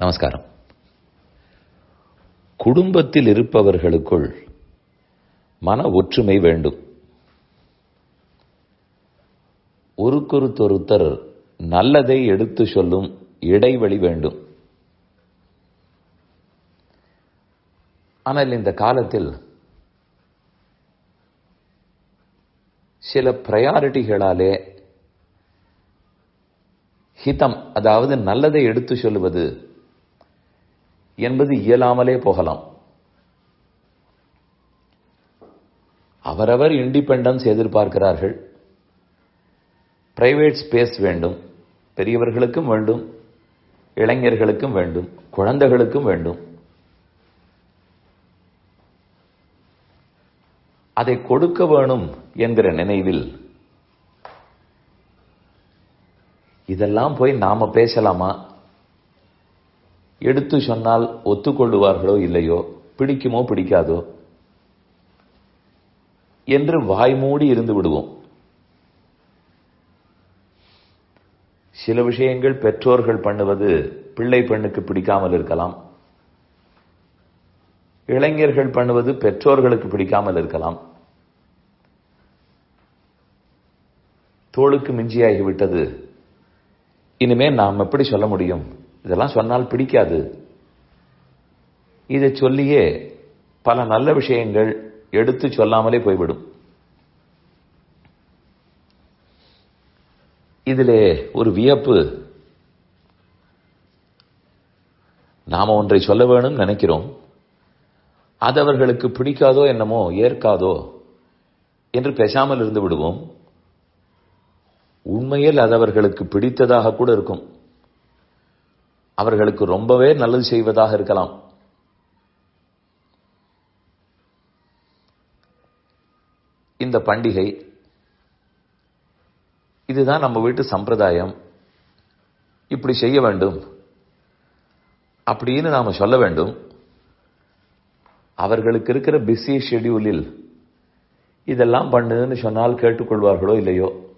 நமஸ்காரம். குடும்பத்தில் இருப்பவர்களுக்குள் மன ஒற்றுமை வேண்டும். ஒருக்கொருத்தொருத்தர் நல்லதை எடுத்து சொல்லும் இடைவெளி வேண்டும். ஆனால் இந்த காலத்தில் சில பிரையாரிட்டிகளாலே ஹிதம் அதாவது நல்லதை எடுத்து சொல்லுவது என்பது இயலாமலே போகலாம். அவரவர் இண்டிபெண்டன்ஸ் எதிர்பார்க்கிறார்கள். பிரைவேட் ஸ்பேஸ் வேண்டும். பெரியவர்களுக்கும் வேண்டும். இளைஞர்களுக்கும் வேண்டும். குழந்தைகளுக்கும் வேண்டும். அதை கொடுக்க வேணும் என்கிற நினைவில் இதெல்லாம் போய் நாம பேசலாமா? எடுத்து சொன்னால் ஒத்துக்கொள்ளுவார்களோ இல்லையோ பிடிக்குமோ பிடிக்காதோ? என்று வாய்மூடி இருந்து விடுவோம். சில விஷயங்கள் பெற்றோர்கள் பண்ணுவது பிள்ளை பெண்ணுக்கு பிடிக்காமல் இருக்கலாம். இளைஞர்கள் பண்ணுவது பெற்றோர்களுக்கு பிடிக்காமல் இருக்கலாம். தோளுக்கு மிஞ்சியாகிவிட்டது இனிமே நாம் எப்படி சொல்ல முடியும்? இதெல்லாம் சொன்னால் பிடிக்காது. இதை சொல்லியே பல நல்ல விஷயங்கள் எடுத்து சொல்லாமலே போய்விடும். இதிலே ஒரு வியப்பு. நாம ஒன்றை சொல்ல வேணும் நினைக்கிறோம். அது அவர்களுக்கு பிடிக்காதோ என்னமோ ஏற்காதோ என்று பேசாமல் இருந்து விடுவோம். உண்மையில் அது அவர்களுக்கு பிடித்ததாக கூட இருக்கும். அவர்களுக்கு ரொம்பவே நல்லது செய்வதாக இருக்கலாம். இந்த பண்டிகை இதுதான் நம்ம வீட்டு சம்பிரதாயம். இப்படி செய்ய வேண்டும். அப்படின்னு நாம சொல்ல வேண்டும். அவர்களுக்கு இருக்கிற பிஸி ஷெடியூலில் இதெல்லாம் பண்ணுன்னு சொன்னால் கேட்டுக்கொள்வார்களோ இல்லையோ?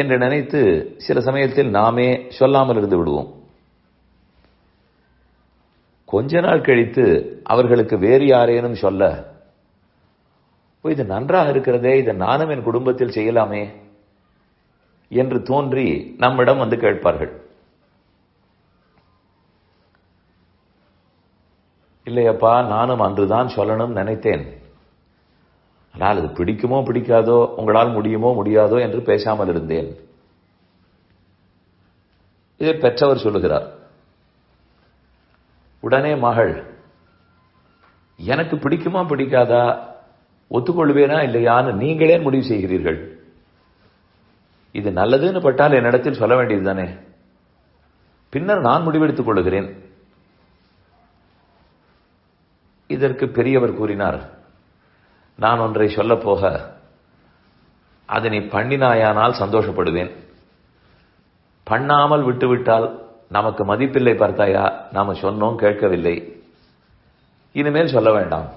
என்று நினைத்து சில சமயத்தில் நாமே சொல்லாமல் இருந்து விடுவோம். கொஞ்ச நாள் கழித்து அவர்களுக்கு வேறு யாரேனும் சொல்ல இது நன்றாக இருக்கிறதே இதை நானும் என் குடும்பத்தில் செய்யலாமே என்று தோன்றி நம்மிடம் வந்து கேட்பார்கள். இல்லையப்பா நானும் அன்றுதான் சொல்லணும் நினைத்தேன். ஆனால் அது பிடிக்குமோ பிடிக்காதோ உங்களால் முடியுமோ முடியாதோ என்று பேசாமல் இருந்தேன். இதை பெற்றவர் சொல்லுகிறார். உடனே மகள் எனக்கு பிடிக்குமா பிடிக்காதா ஒத்துக்கொள்வேனா இல்லையான்னு நீங்களே முடிவு செய்கிறீர்கள். இது நல்லதுன்னு பட்டால் என்னிடத்தில் சொல்ல வேண்டியது தானே. பின்னர் நான் முடிவெடுத்துக் கொள்ளுகிறேன் இதற்கு பெரியவர் கூறினார் நான் ஒன்றை சொல்ல போக அதை நீ பண்ணினாயானால் சந்தோஷப்படுவேன். பண்ணாமல் விட்டுவிட்டால் நமக்கு மதிப்பில்லை பார்த்தாயா? நாம சொன்னோம் கேட்கவில்லை. இனிமேல் சொல்ல வேண்டாம்.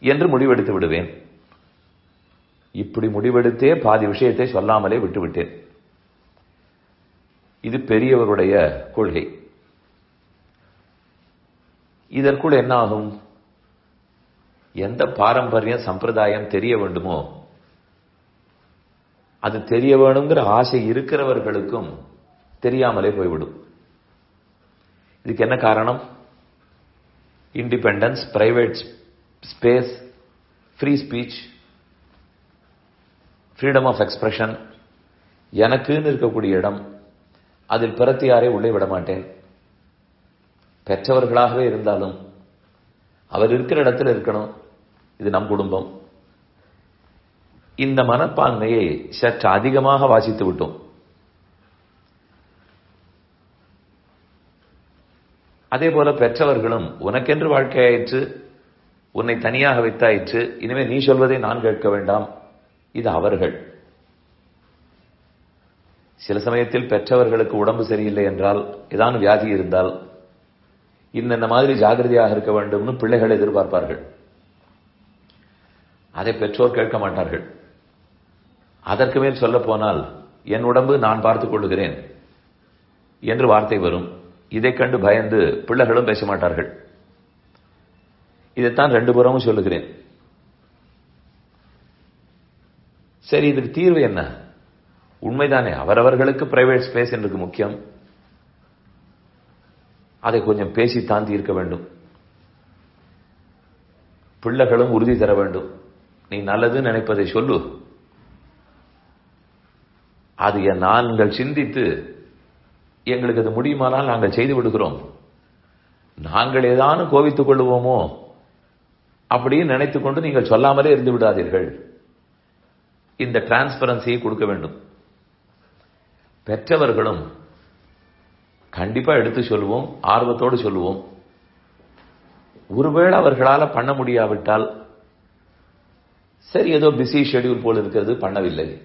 என்று முடிவெடுத்து விடுவேன். இப்படி முடிவெடுத்தே பாதி விஷயத்தை சொல்லாமலே விட்டுவிட்டேன். இது பெரியவருடைய கொள்கை. இதற்குள் என்ன ஆகும் எந்த பாரம்பரியம் சம்பிரதாயம் தெரிய வேண்டுமோ அது தெரிய வேணுங்கிற ஆசை இருக்கிறவர்களுக்கும் தெரியாமலே போய்விடும். இதுக்கு என்ன காரணம்? Independence private space free speech freedom of expression எனக்குன்னு இருக்கக்கூடிய இடம் அதில் பிறத்தியாரை உள்ளே விட மாட்டேன். பெற்றவர்களாகவே இருந்தாலும் அவர் இருக்கிற இடத்துல இருக்கணும். இது நம் குடும்பம். இந்த மனப்பான்மையை சற்று அதிகமாக வாசித்து விட்டோம். அதே போல பெற்றவர்களும் உனக்கென்று வாழ்க்கையாயிற்று உன்னை தனியாக வைத்தாயிற்று இனிமேல் நீ சொல்வதை நான் கேட்க வேண்டாம். இது அவர்கள். சில சமயத்தில் பெற்றவர்களுக்கு உடம்பு சரியில்லை என்றால் ஏதாவது வியாதி இருந்தால் இந்த மாதிரி ஜாகிரதையாக இருக்க வேண்டும்னு பிள்ளைகள் எதிர்பார்ப்பார்கள். அதை பெற்றோர் கேட்க மாட்டார்கள். அதற்கு மேல் சொல்ல போனால் என் உடம்பு நான் பார்த்துக் கொள்ளுகிறேன் என்று வார்த்தை வரும். இதை கண்டு பயந்து பிள்ளைகளும் பேச மாட்டார்கள். இதைத்தான் ரெண்டு புறமும் சொல்லுகிறேன். சரி இதுக்கு தீர்வு என்ன? உண்மைதானே அவரவர்களுக்கு பிரைவேட் ஸ்பேஸ் என்றது முக்கியம். அதை கொஞ்சம் பேசித்தான் தீர்க்க வேண்டும். பிள்ளைகளும் உறுதி தர வேண்டும். நீ நல்லது நினைப்பதை சொல்லு. அது நாங்கள் சிந்தித்து எங்களுக்கு அது முடியுமானால் நாங்கள் செய்து விடுகிறோம். நாங்கள் ஏதானும் கோவித்துக் கொள்வோமோ அப்படின்னு நினைத்துக் கொண்டு நீங்கள் சொல்லாமலே இருந்து விடாதீர்கள். இந்த டிரான்ஸ்பரன்சியை கொடுக்க வேண்டும். பெற்றவர்களும் கண்டிப்பா எடுத்து சொல்லுவோம் ஆர்வத்தோடு சொல்லுவோம். ஒருவேளை அவர்களால் பண்ண முடியாவிட்டால் சரி ஏதோ பிஸி ஷெடியூல் போல் இருக்கிறது பண்ணவில்லை.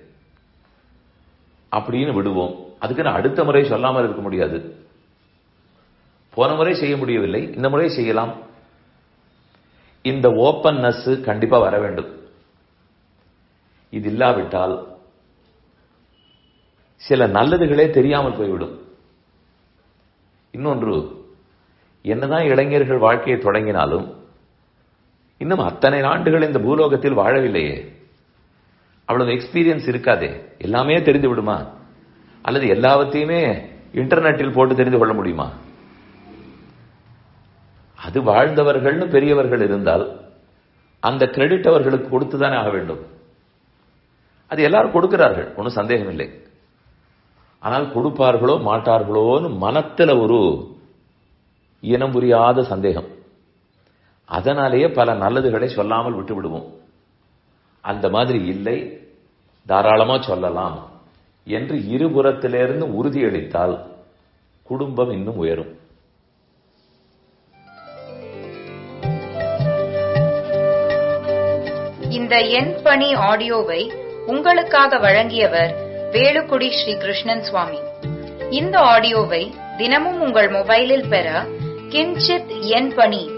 அப்படின்னு விடுவோம். அதுக்கு நான் அடுத்த முறை சொல்லாமல் இருக்க முடியாது. போன முறை செய்ய முடியவில்லை இந்த முறை செய்யலாம். இந்த ஓப்பன்னஸ் கண்டிப்பா வர வேண்டும். இது இல்லாவிட்டால் சில நல்லதுகளே தெரியாமல் போய்விடும். இன்னொன்று என்னதான் இளைஞர்கள் வாழ்க்கையை தொடங்கினாலும் இன்னும் அத்தனை ஆண்டுகள் இந்த பூலோகத்தில் வாழவில்லையே. அவ்வளவு எக்ஸ்பீரியன்ஸ் இருக்காதே. எல்லாமே தெரிந்து விடுமா? அல்லது எல்லாவற்றையுமே இன்டர்நெட்டில் போட்டு தெரிந்து கொள்ள முடியுமா? அது வாழ்ந்தவர்கள்னு பெரியவர்கள் இருந்தால் அந்த கிரெடிட் அவர்களுக்கு கொடுத்துதானே ஆக வேண்டும். அது எல்லாரும் கொடுக்கிறார்கள் ஒன்றும் சந்தேகம் இல்லை ஆனால் கொடுப்பார்களோ மாட்டார்களோன்னு மனத்தில் ஒரு இனம் புரியாத சந்தேகம். அதனாலேயே பல நல்லதுகளை சொல்லாமல் விட்டு விடுவோம் அந்த மாதிரி இல்லை. தாராளமா சொல்லலாம். என்று இருபுறத்திலிருந்து உறுதியளித்தால் குடும்பம் இன்னும் உயரும். இந்த எண் பணி ஆடியோவை உங்களுக்காக வழங்கியவர் வேலுக்குடி ஸ்ரீ கிருஷ்ணன் சுவாமி. இந்த ஆடியோவை தினமும் உங்கள் மொபைலில் பெற கிஞ்சித் எண் பணி